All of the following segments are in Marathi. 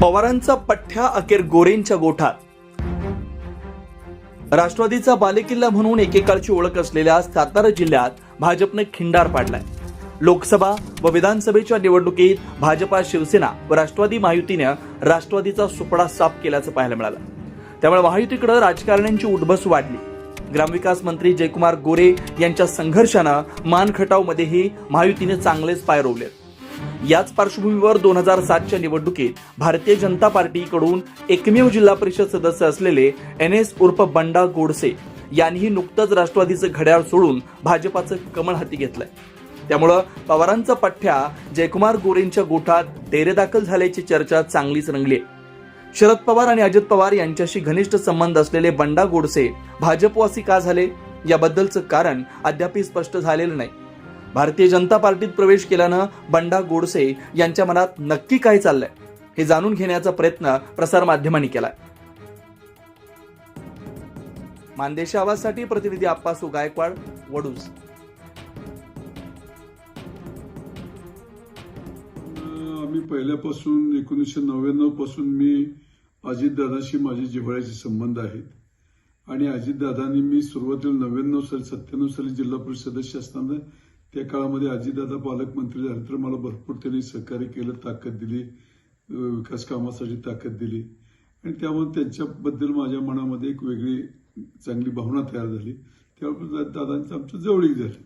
पवारांचा पठ्ठ्या अखेर गोरेंच्या गोठात. राष्ट्रवादीचा बालेकिल्ला म्हणून एकेकाळची ओळख असलेल्या सातारा जिल्ह्यात भाजपने खिंडार पाडलाय. लोकसभा व विधानसभेच्या निवडणुकीत भाजपा शिवसेना व राष्ट्रवादी महायुतीनं राष्ट्रवादीचा सुपडा साफ केल्याचं पाहायला मिळालं. त्यामुळे महायुतीकडे राजकारण्यांची उठबस वाढली. ग्रामविकास मंत्री जयकुमार गोरे यांच्या संघर्षानं मानखटावमध्येही महायुतीने चांगलेच पाय रोवले याच पार्श्वभूमीवर दोन हजार सातच्या निवडणुकीत भारतीय जनता पार्टीकडून एकमेव जिल्हा परिषद सदस्य असलेले एन एस उर्फ बंडा गोडसे यांनीही नुकतंच राष्ट्रवादीचं घड्याळ सोडून भाजपाचं कमळ हाती घेतलंय. त्यामुळं पवारांचा पठ्ठ्या जयकुमार गोरेंच्या गोठात डेरेदाखल झाल्याची चर्चा चांगलीच रंगली आहे. शरद पवार आणि अजित पवार यांच्याशी घनिष्ठ संबंध असलेले बंडा गोडसे भाजपवासी का झाले? याबद्दलचं कारण अद्याप स्पष्ट झालेलं नाही. भारतीय जनता पार्टीत प्रवेश केल्यानं बंडा गोडसे यांच्या मनात नक्की काय चाललंय हे जाणून घेण्याचा प्रयत्न प्रसारमाध्यमांनी केलाय. मानदेश आवाजसाठी प्रतिनिधी आप्पासू गायकवाड वडूज. मी पहिल्यापासून एकोणीसशे नव्याण्णवपासून मी अजितदादाशी माझे जिव्हाळ्याचे संबंध आहेत. आणि अजितदादांनी मी सुरुवातीला नव्याण्णव साली सत्त्याण्णव साली जिल्हा परिषद सदस्य असताना त्या काळामध्ये अजितदादा पालकमंत्री झाले तर मला भरपूर त्यांनी सहकार्य केलं ताकद दिली विकास कामासाठी ताकद दिली. आणि त्यामुळे त्यांच्याबद्दल माझ्या मनामध्ये एक वेगळी चांगली भावना तयार झाली. त्यामुळे दादांचं आमचं जवळीक झाली.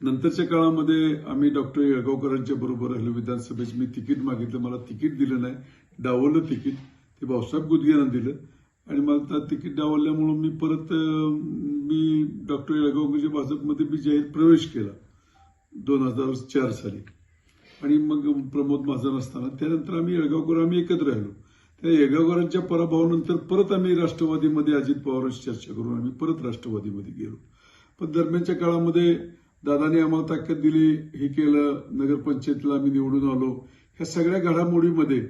नंतरच्या काळामध्ये आम्ही डॉक्टर येळगावकरांच्या बरोबर राहिलो विधानसभेचे मी तिकीट मागितलं मला तिकीट दिलं नाही डावलं तिकीट. ते भाऊसाहेब गुदगेनं दिलं. आणि मला त्या तिकीट डावल्यामुळं मी परत मी डॉक्टर एळगावकरच्या भाजपमध्ये मी जाहीर प्रवेश केला दोन हजार चार साली. आणि मग प्रमोद महाजन असताना त्यानंतर आम्ही येळगावकर आम्ही एकत्र राहिलो त्या येळगावकरांच्या पराभवानंतर परत आम्ही राष्ट्रवादीमध्ये अजित पवारांशी चर्चा करून आम्ही परत राष्ट्रवादीमध्ये गेलो. पण दरम्यानच्या काळामध्ये दादाने आम्हाला ताकद दिली हे केलं नगरपंचायतीला आम्ही निवडून आलो. ह्या सगळ्या घडामोडीमध्ये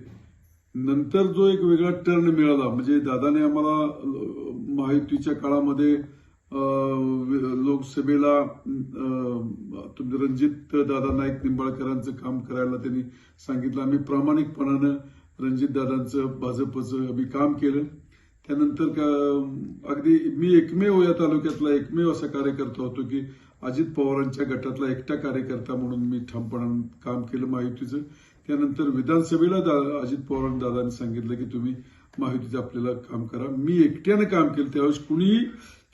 नंतर जो एक वेगळा टर्न मिळाला म्हणजे दादाने आम्हाला महायुतीच्या काळामध्ये लोकसभेला तुमचे रणजित दादा नाईक निंबाळकरांचं काम करायला त्यांनी सांगितलं. आम्ही प्रामाणिकपणानं रणजित दादांचं भाजपचं आम्ही काम केलं. त्यानंतर का अगदी मी एकमेव या तालुक्यातला एकमेव असा कार्यकर्ता होतो की अजित पवारांच्या गटातला एकटा कार्यकर्ता म्हणून मी ठामपणानं काम केलं महायुतीचं त्यानंतर विधानसभेला अजित पवार दादांनी सांगितलं की तुम्ही माहितीत आपल्याला काम करा. मी एकट्यानं काम केलं. त्यावेळेस कुणीही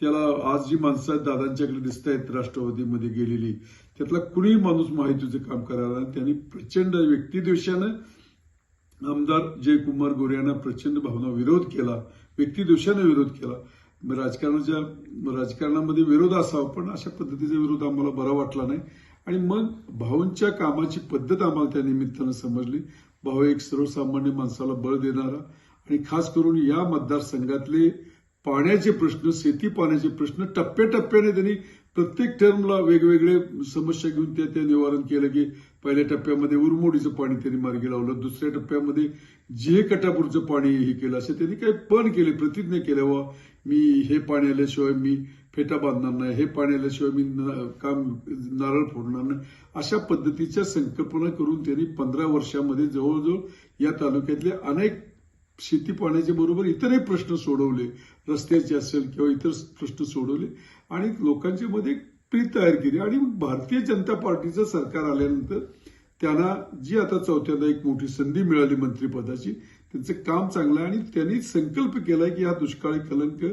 त्याला आज जी माणसं आहेत दादांच्याकडे दिसत आहेत राष्ट्रवादीमध्ये गेलेली त्यातला कुणीही माणूस माहितीचं काम करायला त्यांनी प्रचंड व्यक्तिदोषानं आमदार जयकुमार गोरे यांना प्रचंड भावना विरोध केला. व्यक्तिदोषानं विरोध केला. राजकारणाच्या राजकारणामध्ये विरोध असावा पण अशा पद्धतीचा विरोध आम्हाला बरा वाटला नाही. आणि मग भाऊंच्या कामाची पद्धत आम्हाला त्या निमित्तानं समजली. भाऊ एक सर्वसामान्य माणसाला बळ देणारा आणि खास करून या मतदारसंघातले पाण्याचे प्रश्न शेती पाण्याचे प्रश्न टप्प्याटप्प्याने त्यांनी प्रत्येक टर्मला वेगवेगळे समस्या घेऊन ते ते निवारण केलं की पहिल्या टप्प्यामध्ये उरमोडीचं पाणी त्यांनी मार्गी लावलं. दुसऱ्या टप्प्यामध्ये जे कटापूरचं पाणी हे केलं असं त्यांनी काही पण केले प्रतिज्ञा केल्या वा मी हे पाणी आल्याशिवाय मी फेटा बांधणार नाही हे पाणी आल्याशिवाय मी न- काम नारळ फोडणार नाही अशा पद्धतीच्या संकल्पना करून त्यांनी पंधरा वर्षामध्ये जवळजवळ या तालुक्यातले अनेक शेती पाण्याच्या बरोबर इतरही प्रश्न सोडवले रस्त्याचे असेल किंवा इतर प्रश्न सोडवले आणि लोकांच्या मध्ये प्रीत तयार केली आणि मग भारतीय जनता पार्टीचं सरकार आल्यानंतर त्यांना जी आता चौथ्यांदा एक मोठी संधी मिळाली मंत्रिपदाची त्यांचं काम चांगलं आहे आणि त्यांनी संकल्प केलाय की हा दुष्काळी कलंक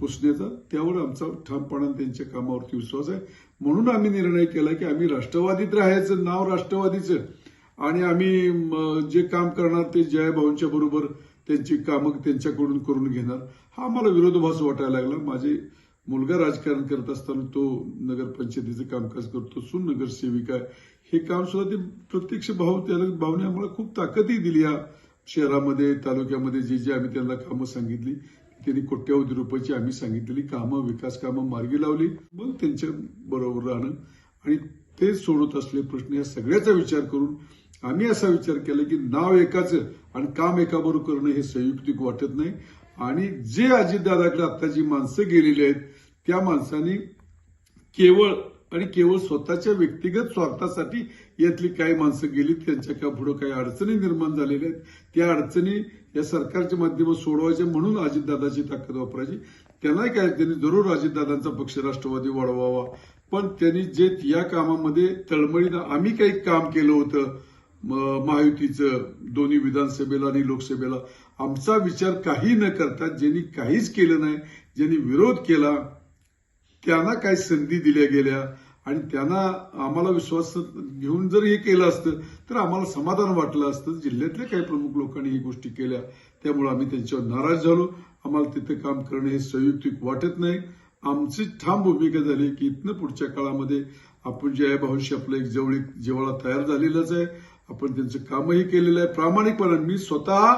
पुसण्याचा त्यावर आमचा ठामपणा त्यांच्या कामावरती विश्वास आहे. म्हणून आम्ही निर्णय केला की आम्ही राष्ट्रवादीत राहायचं नाव राष्ट्रवादीचं. आणि आम्ही जे काम करणार ते जयभाऊंच्या बरोबर त्यांची कामं त्यांच्याकडून करून घेणार. हा आम्हाला विरोधाभास वाटायला लागला. माझे मुलगा राजकारण करत असताना तो नगरपंचायतीचं कामकाज करतो सून नगरसेविका हे काम सुद्धा ते प्रत्यक्ष भाव त्याला भावने आम्हाला खूप ताकदही दिली या शहरामध्ये तालुक्यामध्ये जे जे आम्ही त्यांना कामं सांगितली त्यांनी कोट्यावधी रुपयाची आम्ही सांगितलेली कामं विकास कामं मार्गी लावली. मग त्यांच्या बरोबर राहणं आणि ते सोडत असलेले प्रश्न या सगळ्याचा विचार करून आम्ही असा विचार केला की नाव एकाचं आणि काम एकाबरोबर करणं हे संयुक्तिक वाटत नाही. आणि जे अजितदादाकडे आता जी माणसं गेलेली आहेत त्या माणसाने केवळ आणि केवळ स्वतःच्या व्यक्तिगत स्वार्थासाठी यातली काही माणसं गेलीत त्यांच्या का पुढे काही अडचणी निर्माण झालेल्या आहेत? त्या अडचणी या सरकारच्या माध्यमात सोडवायच्या म्हणून अजितदादाची ताकद वापरायची. त्यांना काय त्यांनी जरूर अजितदादांचा पक्ष राष्ट्रवादी वाढवावा. पण त्यांनी जे या कामामध्ये तळमळीनं आम्ही काही काम केलं होतं महायुतीचं दोन्ही विधानसभेला आणि लोकसभेला आमचा विचार काही न करता ज्यांनी काहीच केलं नाही ज्यांनी विरोध केला त्यांना काही संधी दिल्या गेल्या आणि त्यांना आम्हाला विश्वास घेऊन जर हे केलं असतं तर आम्हाला समाधान वाटलं असतं. जिल्ह्यातल्या काही प्रमुख लोकांनी ही गोष्टी केल्या. त्यामुळे आम्ही त्यांच्यावर नाराज झालो. आम्हाला तिथं काम करणं हे संयुक्तिक वाटत नाही. आमची ठाम भूमिका झाली की इथनं पुढच्या काळामध्ये आपण जे आहे भाऊशी आपलं एक जवळीक जिव्हाळा तयार झालेलाच आहे. आपण त्यांचं कामही केलेलं आहे. प्रामाणिकपणे मी स्वतः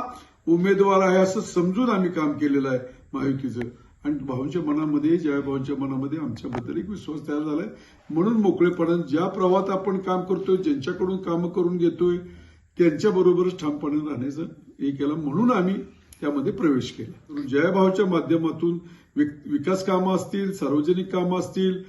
उमेदवार आहे असं समजून आम्ही काम केलेलं आहे. महायुतीचं. आणि भाऊंच्या मनामध्ये जया भाऊंच्या मनामध्ये आमच्याबद्दल एक विश्वास तयार झालाय. म्हणून मोकळेपणाने ज्या प्रवाहात आपण काम करतोय ज्यांच्याकडून कामं करून घेतोय त्यांच्या बरोबरच ठामपणे राहण्याचं हे केलं. म्हणून आम्ही त्यामध्ये प्रवेश केला. जयाभावच्या माध्यमातून विक- विकास कामं असतील सार्वजनिक कामं असतील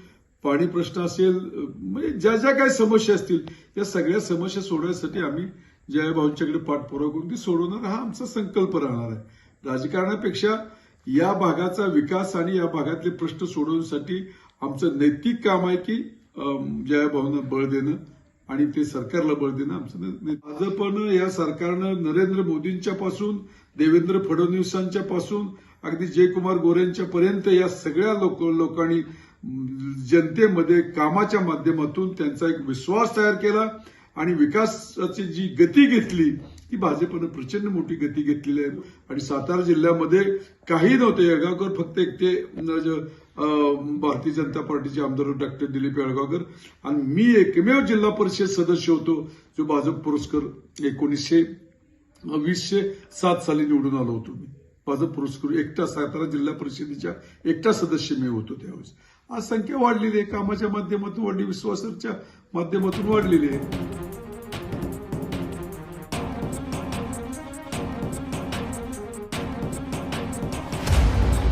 पाणी प्रश्न असेल म्हणजे ज्या ज्या काही समस्या असतील त्या सगळ्या समस्या सोडवण्यासाठी आम्ही जयाभाऊंच्याकडे पाठपुरावा करून ती सोडवणार. हा आमचा संकल्प राहणार आहे. राजकारणापेक्षा या भागाचा विकास आणि या भागातले प्रश्न सोडवण्यासाठी आमचं नैतिक काम आहे की जया भावना बळ देणं आणि ते सरकारला बळ देणं आमचं भाजपनं या सरकारनं नरेंद्र मोदींच्या पासून देवेंद्र फडणवीसांच्या पासून अगदी जयकुमार गोऱ्यांच्या पर्यंत या सगळ्या लोक लोकांनी जनतेमध्ये कामाच्या माध्यमातून त्यांचा एक विश्वास तयार केला आणि विकासाची जी गती घेतली ती भाजपनं प्रचंड मोठी गती घेतलेली आहे. आणि सातारा जिल्ह्यामध्ये काही नव्हते. येळगावकर फक्त एक ते भारतीय जनता पार्टीचे आमदार डॉक्टर दिलीप येळगावकर. आणि मी एकमेव जिल्हा परिषद सदस्य होतो जो भाजप पुरस्कार एकोणीसशे वीसशे सात साली निवडून आलो होतो मी. भाजप पुरस्कार एकटा सातारा जिल्हा परिषदेच्या एकटा सदस्य मी होतो त्यावेळेस. आज संख्या वाढलेली आहे. कामाच्या माध्यमातून वाढली विश्वासाच्या माध्यमातून वाढलेली आहे.